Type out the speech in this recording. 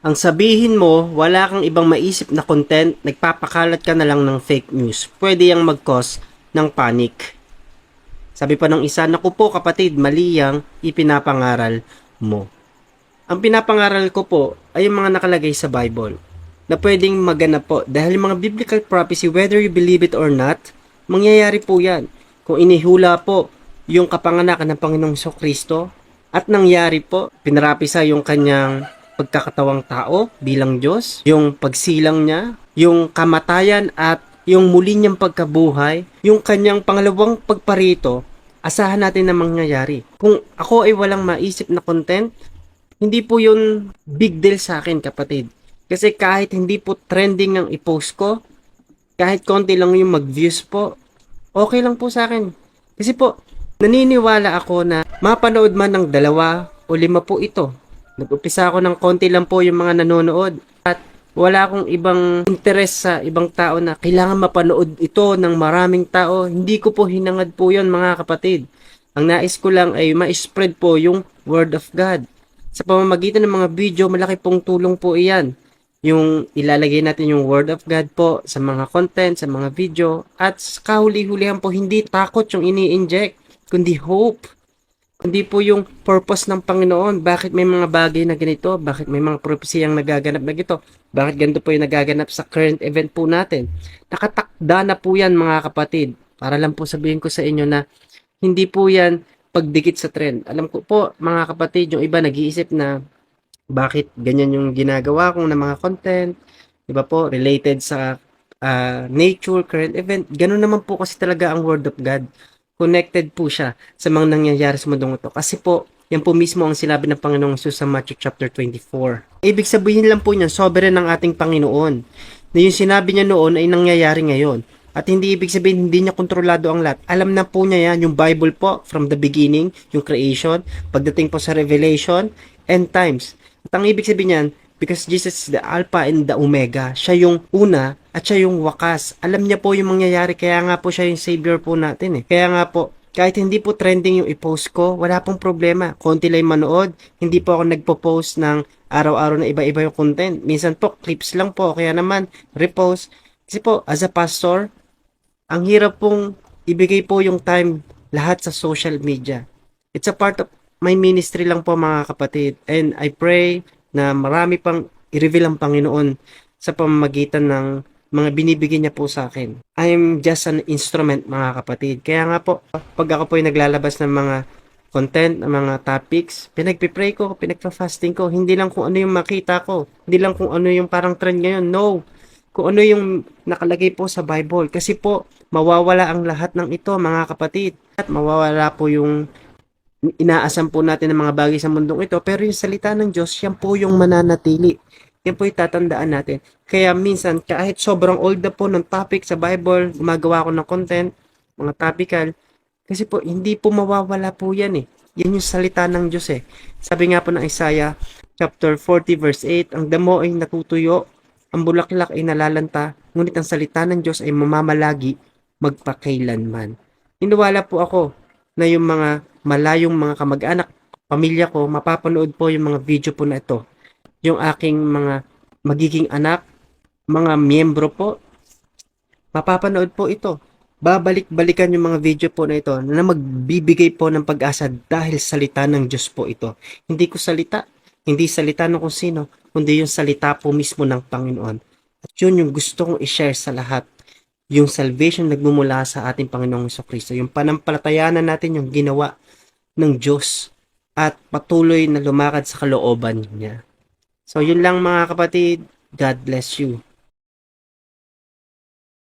Ang sabihin mo, wala kang ibang maisip na content, nagpapakalat ka na lang ng fake news. Pwede yang mag-cause ng panic. Sabi pa ng isa, naku po kapatid, mali yang ipinapangaral mo. Ang pinapangaral ko po ay yung mga nakalagay sa Bible na pwedeng maganap po dahil yung mga biblical prophecy, whether you believe it or not, mangyayari po yan. Kung inihula po yung kapanganakan ng Panginoong Kristo at nangyari po, pinarapisa yung kanyang pagkakatawang tao bilang Diyos, yung pagsilang niya, yung kamatayan at yung muli niyang pagkabuhay, yung kanyang pangalawang pagparito, asahan natin na mangyayari. Kung ako ay walang maisip na content, hindi po yun big deal sa akin kapatid. Kasi kahit hindi po trending ang i-post ko, kahit konti lang yung mag-views po, okay lang po sa akin. Kasi po, naniniwala ako na mapanood man ng dalawa o lima po ito. Nag-upisa ako ng konti lang po yung mga nanonood. At wala akong ibang interest sa ibang tao na kailangan mapanood ito ng maraming tao. Hindi ko po hinangad po yon mga kapatid. Ang nais ko lang ay ma-spread po yung Word of God. Sa pamamagitan ng mga video, malaki pong tulong po iyan. Yung ilalagay natin yung Word of God po sa mga content, sa mga video. At kahuli-hulihan po, hindi takot yung ini-inject, kundi hope. Hindi po yung purpose ng Panginoon. Bakit may mga bagay na ganito? Bakit may mga prophecy ang nagaganap na gito? Bakit ganito po yung nagaganap sa current event po natin? Nakatakda na po yan mga kapatid. Para lang po sabihin ko sa inyo na hindi po yan pagdikit sa trend. Alam ko po mga kapatid, yung iba nag-iisip na bakit ganyan yung ginagawa kong na mga content. Diba po, related sa ah, nature, current event. Ganun naman po kasi talaga ang Word of God connected po siya sa mga nangyayari sa mundong ito. Kasi po, yan po mismo ang sinabi ng Panginoong Jesus sa Matthew chapter 24. Ibig sabihin lang po niyan, sovereign ng ating Panginoon. Na yung sinabi niya noon ay nangyayari ngayon. At hindi ibig sabihin hindi niya kontrolado ang lahat. Alam na po niya yan, yung Bible po, from the beginning, yung creation, pagdating po sa revelation, end times. At ang ibig sabihin niyan, because Jesus is the Alpha and the Omega. Siya yung una at siya yung wakas. Alam niya po yung mangyayari, kaya nga po siya yung Savior po natin eh. Kaya nga po, kahit hindi po trending yung i-post ko, wala pong problema. Konti lang manood, hindi po ako nagpo-post ng araw-araw na iba-iba yung content. Minsan po, clips lang po, kaya naman, repost. Kasi po, as a pastor, ang hirap pong ibigay po yung time lahat sa social media. It's a part of my ministry lang po mga kapatid. And I pray na marami pang i-reveal ang Panginoon sa pamamagitan ng mga binibigyan niya po sa akin. I'm just an instrument mga kapatid. Kaya nga po, pag ako po ay naglalabas ng mga content, ng mga topics, pinagpipray ko, pinagpa-fasting ko, hindi lang kung ano yung makita ko, hindi lang kung ano yung parang trend ngayon, no. Kung ano yung nakalagay po sa Bible. Kasi po, mawawala ang lahat ng ito mga kapatid. At mawawala po yung inaasam po natin ng mga bagay sa mundong ito, pero yung salita ng Diyos, yan po yung mananatili. Yan po yung tatandaan natin. Kaya minsan, kahit sobrang old na po ng topic sa Bible, gumagawa ko ng content, mga topical, kasi po, hindi po mawawala po yan eh. Yan yung salita ng Diyos eh. Sabi nga po ng Isaiah, chapter 40 verse 8, ang damo ay natutuyo, ang bulaklak ay nalalanta, ngunit ang salita ng Diyos ay mamamalagi magpakailanman. Iniwala po ako na yung mga malayong mga kamag-anak, pamilya ko, mapapanood po yung mga video po na ito. Yung aking mga magiging anak, mga miyembro po, mapapanood po ito. Babalik-balikan yung mga video po na ito na magbibigay po ng pag-asa dahil salita ng Diyos po ito. Hindi ko salita, hindi salita ng kung sino, kundi yung salita po mismo ng Panginoon. At yun yung gusto kong i-share sa lahat yung salvation nagmumula sa ating Panginoong Hesus Kristo. Yung panampalatayanan natin yung ginawa ng Diyos at patuloy na lumakad sa kalooban niya. So, yun lang mga kapatid. God bless you.